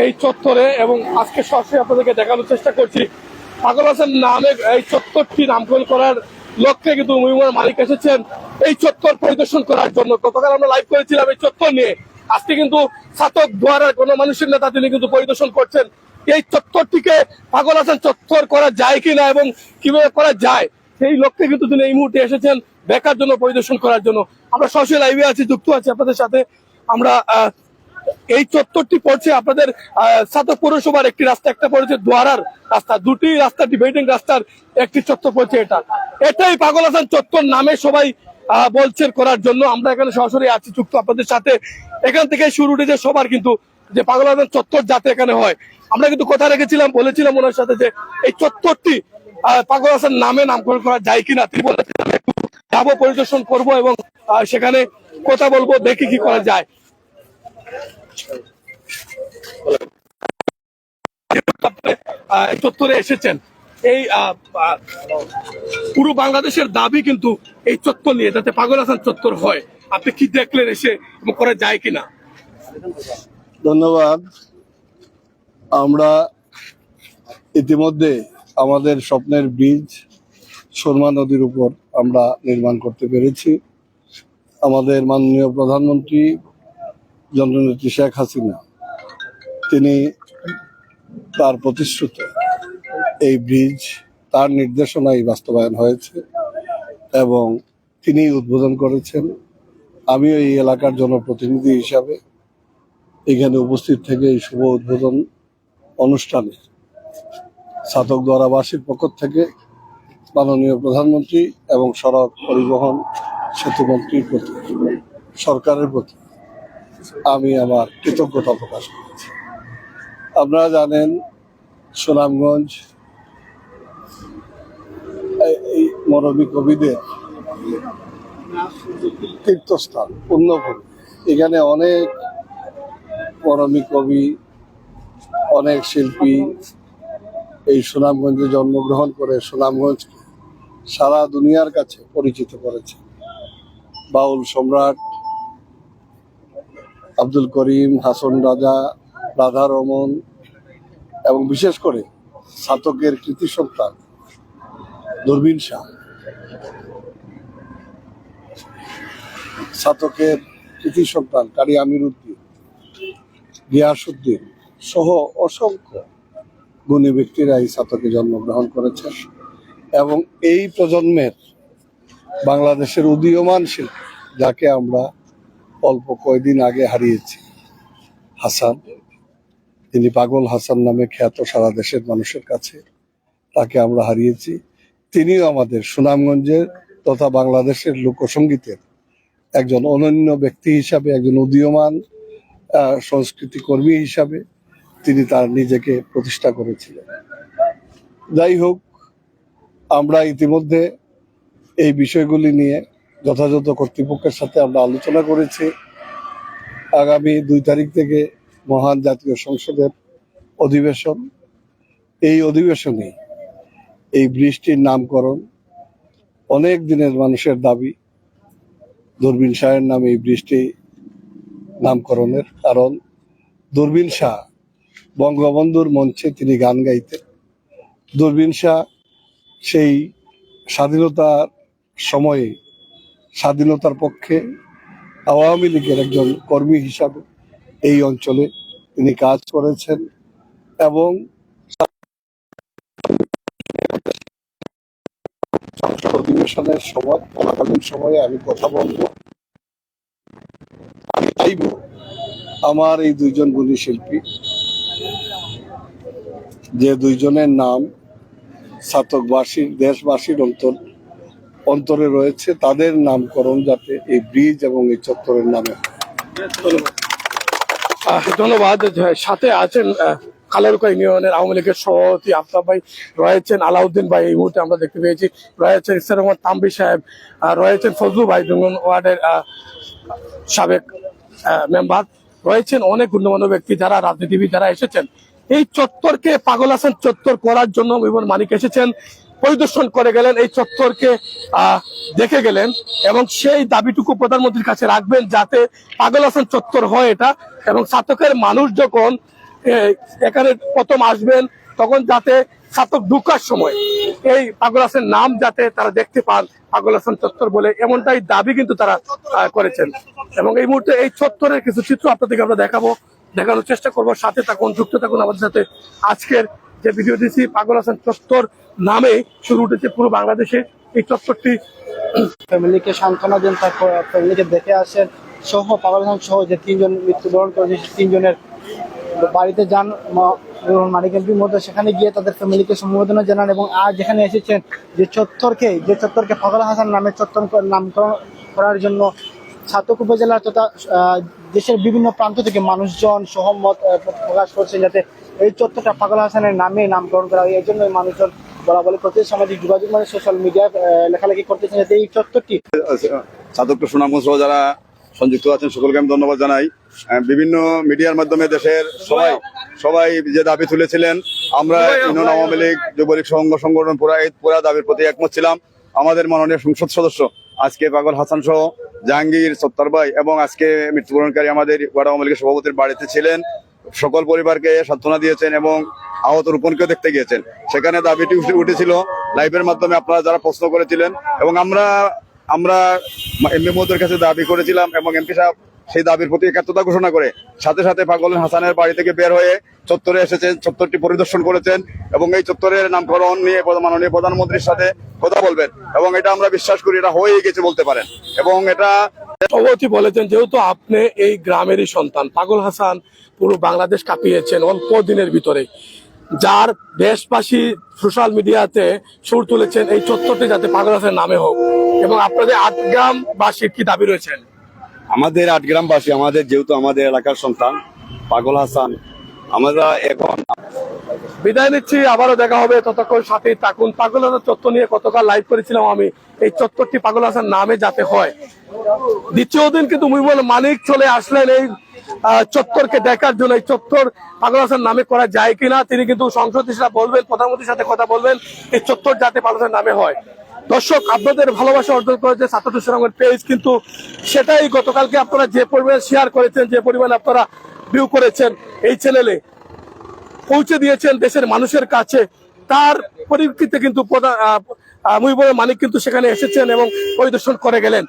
এই চত্বরে এবং আজকে সরাসরি আপনাদেরকে দেখানোর চেষ্টা করছি। পাগল হাসান নামে এই চত্বরটি নামকরণ করার লক্ষ্যে কিন্তু মুহিমার মালিক এসেছেন। এই চত্বর পরিদর্শন করার জন্য গতকাল আমরা লাইভ করেছিলাম এই চত্বর নিয়ে। আজকে কিন্তু ছাতক দুয়ারের কোনো মানুষের নেতা তিনি কিন্তু পরিদর্শন করছেন। এই চত্বরটিকে পাগল হাসান চত্বর করা যায় কিনা এবং কীভাবে করা যায়, সেই লক্ষ্যে কিন্তু তিনি এই মুহূর্তে এসেছেন। দেখার জন্য পরিদর্শন করার জন্য। আমরা সরাসরি লাইভে আছি, যুক্ত আছি আপনাদের সাথে। আমরা এই চত্বরটি পড়ছে আপনাদের সাতক পৌরসভার একটি রাস্তা, একটা পড়েছে দোয়ারার রাস্তা। দুটি রাস্তা, ডিভাইডিং রাস্তার একটি চত্বর পড়ছে এটা। এটাই পাগল হাসান চত্বর নামে সবাই বলছেন করার জন্য। আমরা এখানে সরাসরি আছি চুক্ত আপনাদের সাথে। এখান থেকে শুরু উঠেছে সবার কিন্তু যে পাগল হাসান চত্বর যাতে এখানে হয়। আমরা কিন্তু কথা রেখেছিলাম, বলেছিলাম ওনার সাথে যে এই চত্বরটি পাগল হাসান নামে নামকরণ করা যায় কিনা। তিনি বলেছিলেন যাব, পরিদর্শন করব এবং সেখানে কথা বলব, দেখি কি করা যায়। চত্বরে এসেছেন। এই পুরো বাংলাদেশের দাবি কিন্তু এই চত্বর নিয়ে, যাতে পাগল হাসান চত্বর হয়। আপনি কি দেখলেন এসে করা যায় কিনা? ধন্যবাদ। আমরা ইতিমধ্যে আমাদের স্বপ্নের ব্রিজ সুরমা নদীর উপর আমরা নির্মাণ করতে পেরেছি। আমাদের মাননীয় প্রধানমন্ত্রী জননেত্রী শেখ হাসিনা? তিনি তার প্রতিশ্রুত এই ব্রিজ, তার নির্দেশনায় বাস্তবায়ন হয়েছে এবং তিনি উদ্বোধন করেছেন। আমিও এই এলাকার জনপ্রতিনিধি হিসাবে এখানে উপস্থিত থেকে এই শুভ উদ্বোধন অনুষ্ঠানে সাতক দ্বারাবাসীর পক্ষ থেকে মাননীয় প্রধানমন্ত্রী এবং সড়ক পরিবহন সেতুমন্ত্রীর প্রতি, সরকারের প্রতি আমি আমার কৃতজ্ঞতা প্রকাশ করেছি। আপনারা জানেন, সুনামগঞ্জ, এই- মরমী কবিদের তীর্থস্থান পুণ্যভূমি এখানে অনেক মরমী কবি, অনেক শিল্পী এই সুনামগঞ্জে জন্মগ্রহণ করে সুনামগঞ্জকে সারা দুনিয়ার কাছে পরিচিত করেছে বাউল সম্রাট আব্দুল করিম, হাসন রাজা, রাধা রমন এবং বিশেষ করে সাতকের কৃতি সন্তান দূরবীন শাহ। সাতকের কৃতি সন্তান কারি আমির উদ্দিন গিয়াসুদ্দিন সহ অসংখ্য গুণী ব্যক্তিরা এই সাতকে জন্মগ্রহণ করেছেন এবং এই প্রজন্মের বাংলাদেশের উদীয়মান শিল্পী, যাকে আমরা অল্প কয়দিন আগে হারিয়েছি। হাসান, তিনি পাগল হাসান নামে খ্যাত সারা দেশের মানুষের কাছে তাকে আমরা হারিয়েছি। তিনিও আমাদের সুনামগঞ্জের তথা বাংলাদেশের লোকসঙ্গীতের একজন অনন্য ব্যক্তি হিসাবে, একজন উদীয়মান সংস্কৃতি কর্মী হিসাবে তিনি তার নিজেকে প্রতিষ্ঠা করেছিলেন। যাই হোক, আমরা ইতিমধ্যে এই বিষয়গুলি নিয়ে যথাযথ কর্তৃপক্ষের সাথে আমরা আলোচনা করেছি। আগামী দুই তারিখ থেকে মহান জাতীয় সংসদের অধিবেশন। এই অধিবেশনে এই বৃষ্টির নামকরণ অনেক দিনের মানুষের দাবি। দূরবীন শাহের নামে এই বৃষ্টি নামকরণের কারণ। দূরবীন শাহ বঙ্গবন্ধুর মঞ্চে তিনি গান গাইতেন। দূরবীন শাহ সেই স্বাধীনতার সময়ে স্বাধীনতার পক্ষে আওয়ামী লীগের একজন কর্মী হিসাবে এই অঞ্চলে তিনি কাজ করেছেন এবং অধিবেশনের সময় চলাকালীন সময়ে আমি কথা বলব। আমি চাইব আমার এই দুইজন গুণী শিল্পী যে দুইজনের নাম সাতকবাসীর দেশবাসীর অন্তর অন্তরে রয়েছে, তাদের নামকরণ যাতে এই ব্রিজ এবং এই চত্বরের নামে। ধন্যবাদ। সাথে আছেন কালারুকা ইউনিয়নের আওয়ামী লীগের সভাপতি আফতাব ভাই, রয়েছেন আলাউদ্দিন ভাই, এই মুহূর্তে আমরা দেখতে পেয়েছি। রয়েছেন ইসলাম রহমান তাম্বি সাহেব রয়েছেন ফজলু ভাই দুঙ্গন ওয়ার্ডের সাবেক মেম্বার। রয়েছেন অনেক গণ্যমান্য ব্যক্তি যারা রাজনীতিবিদ যারা এসেছেন। এই চত্বরকে পাগল হাসান চত্বর করার জন্য মানিক এসেছেন। পরিদর্শন করে গেলেন, এই চত্বরকে দেখে গেলেন এবং সেই দাবিটুকু প্রধানমন্ত্রীর কাছে রাখবেন যাতে পাগল হাসান চত্বর হয় এটা এবং সাতকের মানুষ যখন এখানে প্রথম আসবেন, তখন যাতে ছাতক ঢুকার সময় এই পাগল হাসান নাম যাতে তারা দেখতে পান, পাগল হাসান চত্বর বলে এমনটাই দাবি কিন্তু তারা করেছেন। এবং এই মুহূর্তে এই চত্বরের কিছু চিত্র আপনাদেরকে আমরা দেখাবো, দেখানোর চেষ্টা করব, সাথে থাকুন, যুক্ত থাকুন আমাদের সাথে আজকের যে ভিডিও দিচ্ছি পাগল হাসান চত্বর নামে শুরু উঠেছে পুরো বাংলাদেশে। এই চত্বরটি ফ্যামিলিকে সান্ত্বনা দেন তার ফ্যামিলিকে দেখে আসেন। সহ, পাগল হাসান সহ যে তিনজন মৃত্যুবরণ করেছে তিনজনের বাড়িতে যান, ম- এবং মানিক মধ্যে সেখানে গিয়ে তাদের ফ্যামিলিকে সম্বোধনা জানান এবং আজ যেখানে এসেছেন, যে চত্বরকে যে চত্বরকে পাগল হাসান নামে চত্বর নামকরণ করার জন্য ছাতক উপজেলা তথা দেশের বিভিন্ন প্রান্ত থেকে মানুষজন সহমত প্রকাশ করছেন যাতে এই চত্বরটা পাগল হাসানের নামে নামকরণ করা হয়। এই জন্য মানুষজন বলা বলি করতে সামাজিক যোগাযোগ মানে সোশ্যাল মিডিয়ায় লেখালেখি করতেছেন যাতে এই চত্বরটি সাধক সুনামগঞ্জ সহ যারা সংযুক্ত আছেন, সকলকে আমি ধন্যবাদ জানাই। বিভিন্ন মিডিয়ার মাধ্যমে দেশের সবাই সবাই যে দাবি তুলেছিলেন, আমরা ইউনিয়ন আওয়ামী লীগ, যুবলীগ সংঘ, সংগঠন পুরা এই পুরা দাবির প্রতি একমত ছিলাম। আমাদের মাননীয় সংসদ সদস্য, আজকে পাগল হাসান সহ জাহাঙ্গীর সত্তার ভাই এবং আজকে মৃত্যুবরণকারী আমাদের ওয়ার্ড আওয়ামী লীগের সভাপতির বাড়িতে ছিলেন। সকল পরিবারকে সান্ত্বনা দিয়েছেন এবং আহত রূপনকেও দেখতে গিয়েছেন। সেখানে দাবিটি উঠে- উঠেছিল লাইভের মাধ্যমে আপনারা যারা প্রশ্ন করেছিলেন এবং আমরা আমরা এমপি মহোদয়ের কাছে দাবি করেছিলাম এবং এমপি সাহেব সেই দাবির প্রতি একাত্মতা ঘোষণা করে সাথে সাথে পাগল হাসানের বাড়ি থেকে বের হয়ে চত্বরে এসেছেন, চত্বরটি পরিদর্শন করেছেন এবং এই চত্বরের নামকরণ নিয়ে মাননীয় প্রধানমন্ত্রীর সাথে কথা বলবেন এবং এটা আমরা বিশ্বাস করি, এটা হয়েই গেছে বলতে পারেন। এবং এটা সভাপতি বলেছেন, যেহেতু আপনি এই গ্রামেরই সন্তান, পাগল হাসান পুরো বাংলাদেশ কাঁপিয়েছেন অল্প দিনের ভিতরে। যার দেশবাসী সোশ্যাল মিডিয়াতে সুর তুলেছেন, এই চত্বরটি যাতে পাগল হাসান নামে হোক। এবং আপনাদের আট গ্রামবাসীর কি দাবি রয়েছেন? আমাদের আটগ্রামবাসী, আমাদের যেহেতু আমাদের এলাকার সন্তান, পাগল হাসান আমরা এখন বিদায় নিচ্ছি, আবারও দেখা হবে ততক্ষণ সাথে থাকুন। পাগল হাসান চত্বর নিয়ে কতকাল লাইভ করেছিলাম আমি। এই চত্বরটি পাগল হাসান নামে যাতে হয়। দ্বিতীয় দিন কিন্তু মুইবুল মানিক চলে আসলেন এই চত্বরকে দেখার জন্য। এই চত্বর পাগল হাসান নামে করা যায় কিনা, তিনি কিন্তু সংসদ হিসেবে বলবেন, প্রধানমন্ত্রীর সাথে কথা বলবেন, এই চত্বর যাতে পাগল হাসান নামে হয়। দর্শক, আপনাদের ভালোবাসা অর্জন করেছে ছাত্র সুনামের পেজ কিন্তু সেটাই গতকালকে আপনারা যে পরিমাণ শেয়ার করেছেন, যে পরিমাণ আপনারা ভিউ করেছেন এই চ্যানেলে পৌঁছে দিয়েছেন দেশের মানুষের কাছে। তার পরিপ্রেক্ষিতে কিন্তু রহমান মানিক কিন্তু সেখানে এসেছেন এবং পরিদর্শন করে গেলেন।